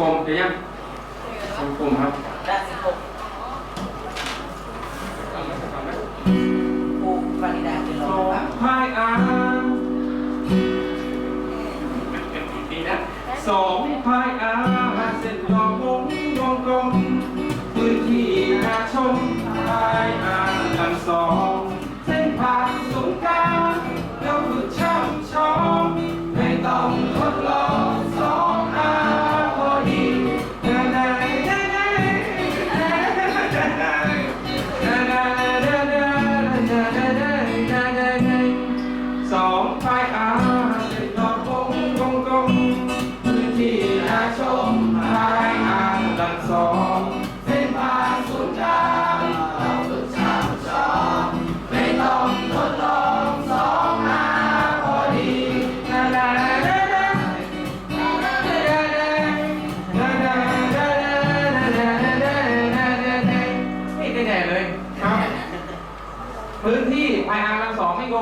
กลมเดี๋ยวยังวงกลมครับด้านสิบหกทำไหมทำไหมครูปริดาจะลสอองงฟังพายอานดีนะสองพายอาเส้นรอบวงวงกลมพื้นที่นาชมพายอานลำสอง พื้นที่นาชมพายอ่าลำสองเส้นผ่านศูนย์กลางเราฝึกช่ำชองไม่ต้องทดลองสองอาพอดีนานานานานานานานานานานานานานานานานี่ได้แน่ๆเลยครับ พื้นที่พายอ่าลำสองไม่งง